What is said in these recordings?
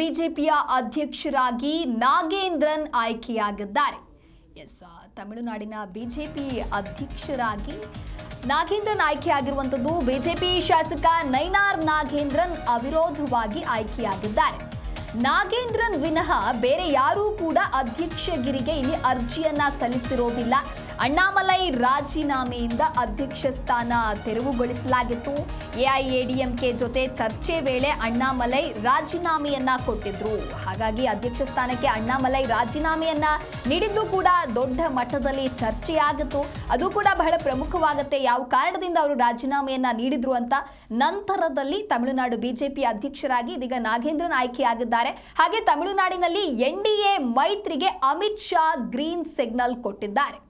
ಬಿಜೆಪಿಯ ಅಧ್ಯಕ್ಷರಾಗಿ ನಾಗೇಂದ್ರನ್ ಆಯ್ಕೆಯಾಗಿದ್ದಾರೆ. ಎಸ್ ತಮಿಳುನಾಡಿನ ಬಿಜೆಪಿ ಅಧ್ಯಕ್ಷರಾಗಿ ನಾಗೇಂದ್ರನ್ ಆಯ್ಕೆಯಾಗಿರುವಂಥದ್ದು ಬಿಜೆಪಿ ಶಾಸಕ ನೈನಾರ್ ನಾಗೇಂದ್ರನ್ ಅವಿರೋಧವಾಗಿ ಆಯ್ಕೆಯಾಗಿದ್ದಾರೆ. ನಾಗೇಂದ್ರನ್ ವಿನಃ ಬೇರೆ ಯಾರೂ ಕೂಡ ಅಧ್ಯಕ್ಷಗಿರಿಗೆ ಇಲ್ಲಿ ಅರ್ಜಿಯನ್ನ ಸಲ್ಲಿಸಿರೋದಿಲ್ಲ. ಅಣ್ಣಾಮಲೈ ರಾಜೀನಾಮೆಯಿಂದ ಅಧ್ಯಕ್ಷ ಸ್ಥಾನ ತೆರವುಗೊಳಿಸಲಾಗಿತ್ತು. ಎಐಎಡಿಎಂಕೆ ಜೊತೆ ಚರ್ಚೆ ವೇಳೆ ಅಣ್ಣಾಮಲೈ ರಾಜೀನಾಮೆಯನ್ನ ಕೊಟ್ಟಿದ್ರು. ಹಾಗಾಗಿ ಅಧ್ಯಕ್ಷ ಸ್ಥಾನಕ್ಕೆ ಅಣ್ಣಾಮಲೈ ರಾಜೀನಾಮೆಯನ್ನ ನೀಡಿದ್ದು ಕೂಡ ದೊಡ್ಡ ಮಟ್ಟದಲ್ಲಿ ಚರ್ಚೆಯಾಗಿತ್ತು. ಅದು ಕೂಡ ಬಹಳ ಪ್ರಮುಖವಾಗುತ್ತೆ ಯಾವ ಕಾರಣದಿಂದ ಅವರು ರಾಜೀನಾಮೆಯನ್ನ ನೀಡಿದ್ರು ಅಂತ. ನಂತರದಲ್ಲಿ ತಮಿಳುನಾಡು ಬಿಜೆಪಿ ಅಧ್ಯಕ್ಷರಾಗಿ ಇದೀಗ ನಾಗೇಂದ್ರನ್ ಆಯ್ಕೆಯಾಗಿದ್ದಾರೆ ಹಾಗೆ ತಮಿಳುನಾಡಿನಲ್ಲಿ ಎನ್ ಡಿ ಎ ಮೈತ್ರಿಗೆ ಅಮಿತ್ ಶಾ ಗ್ರೀನ್ ಸಿಗ್ನಲ್ ಕೊಟ್ಟಿದ್ದಾರೆ.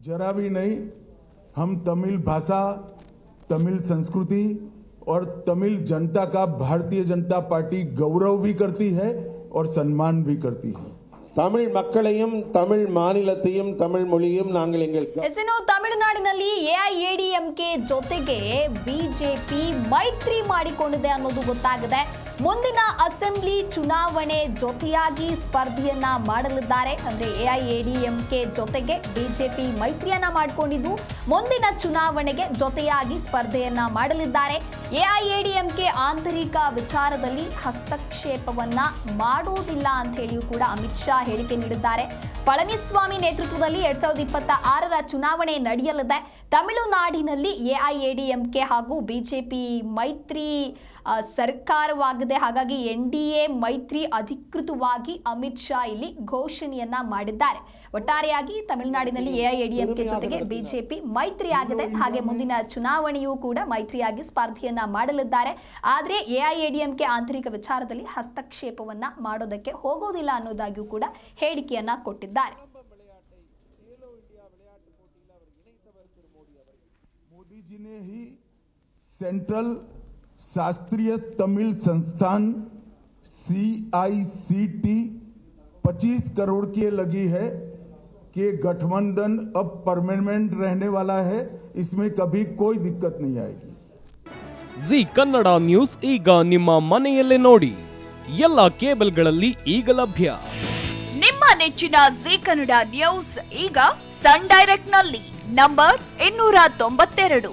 जरा भी नहीं हम तमिल भाषा तमिल संस्कृति और तमिल जनता का भारतीय जनता पार्टी गौरव भी करती है और सम्मान भी करती है தமிழ் மக்களையும் தமிழ் மாநிலத்தையும் தமிழ் மொழியும் நாங்கள் எங்கள் ಎಸ್ ಇನ್ನು ತಮಿಳುನಾಡಿನಲ್ಲಿ ಎಐಎಡಿಎಂಕೆ ಜೊತೆಗೆ ಬಿಜೆಪಿ ಮೈತ್ರಿ ಮಾಡಿಕೊಂಡಿದೆ ಅನ್ನೋದು ಗೊತ್ತಾಗಿದೆ ಮುಂದಿನ ಅಸೆಂಬ್ಲಿ ಚುನಾವಣೆ ಜೊತೆಯಾಗಿ ಸ್ಪರ್ಧೆಯನ್ನ ಮಾಡಲಿದ್ದಾರೆ. ಅಂದ್ರೆ ಎಐಎಡಿಎಂಕೆ ಜೊತೆಗೆ ಬಿಜೆಪಿ ಮೈತ್ರಿಯನ್ನ ಮಾಡಿಕೊಂಡಿದ್ದು. ಮುಂದಿನ ಚುನಾವಣೆಗೆ ಜೊತೆಯಾಗಿ ಸ್ಪರ್ಧೆಯನ್ನ ಮಾಡಲಿದ್ದಾರೆ. ಎಐಎಡಿಎಂಕೆ ಆಂತರಿಕ ವಿಚಾರದಲ್ಲಿ ಹಸ್ತಕ್ಷೇಪವನ್ನ ಮಾಡುವುದಿಲ್ಲ ಅಂತ ಹೇಳಿಯೂ ಕೂಡ ಅಮಿತ್ ಶಾ ಹೇಳಿಕೆ ನೀಡಿದ್ದಾರೆ. ಪಳನಿಸ್ವಾಮಿ ನೇತೃತ್ವದಲ್ಲಿ ಎರಡ್ ಸಾವಿರದ ಇಪ್ಪತ್ತ ಆರರ ಚುನಾವಣೆ ನಡೆಯಲಿದೆ. ತಮಿಳುನಾಡಿನಲ್ಲಿ ಎಐಎಡಿಎಂಕೆ ಹಾಗೂ ಬಿಜೆಪಿ ಮೈತ್ರಿ ಸರ್ಕಾರವಾಗಿದೆ ಹಾಗಾಗಿ ಎನ್ ಡಿ ಎ ಮೈತ್ರಿ ಅಧಿಕೃತವಾಗಿ ಅಮಿತ್ ಶಾ ಇಲ್ಲಿ ಘೋಷಣೆಯನ್ನ ಮಾಡಿದ್ದಾರೆ ಒಟ್ಟಾರೆಯಾಗಿ ತಮಿಳುನಾಡಿನಲ್ಲಿ ಎಐಎಡಿಎಂಕೆ ಜೊತೆಗೆ ಬಿಜೆಪಿ ಮೈತ್ರಿ ಆಗಿದೆ ಹಾಗೆ ಮುಂದಿನ ಚುನಾವಣೆಯೂ ಕೂಡ ಮೈತ್ರಿಯಾಗಿ ಸ್ಪರ್ಧೆಯನ್ನ ಮಾಡಲಿದ್ದಾರೆ ಆದರೆ ಎಐಎಡಿಎಂಕೆ ಆಂತರಿಕ ವಿಚಾರದಲ್ಲಿ ಹಸ್ತಕ್ಷೇಪವನ್ನ ಮಾಡೋದಕ್ಕೆ ಹೋಗೋದಿಲ್ಲ ಅನ್ನೋದಾಗಿಯೂ ಕೂಡ ಹೇಳಿಕೆಯನ್ನ ಕೊಟ್ಟಿದ್ದಾರೆ मोदी जी ने ही सेंट्रल शास्त्रीय तमिल संस्थान सी आई सी टी पच्चीस करोड़ की लगी है कि गठबंधन अब परमानेंट रहने वाला है इसमें कभी कोई दिक्कत नहीं आएगी ಜಿ ಕನ್ನಡ ನ್ಯೂಸ್ ಈಗ ನಿಮ್ಮ ಮನೆಯಲ್ಲೇ ನೋಡಿ ಎಲ್ಲ ಕೇಬಲ್ಗಳಲ್ಲಿ ಈಗ ಲಭ್ಯ ನಿಮ್ಮ ನೆಚ್ಚಿನ ಜಿ ಕನ್ನಡ ನ್ಯೂಸ್ ಈಗ ಸನ್ ಡೈರೆಕ್ಟ್ ನಲ್ಲಿ ನಂಬರ್ ಇನ್ನೂರ ತೊಂಬತ್ತೆರಡು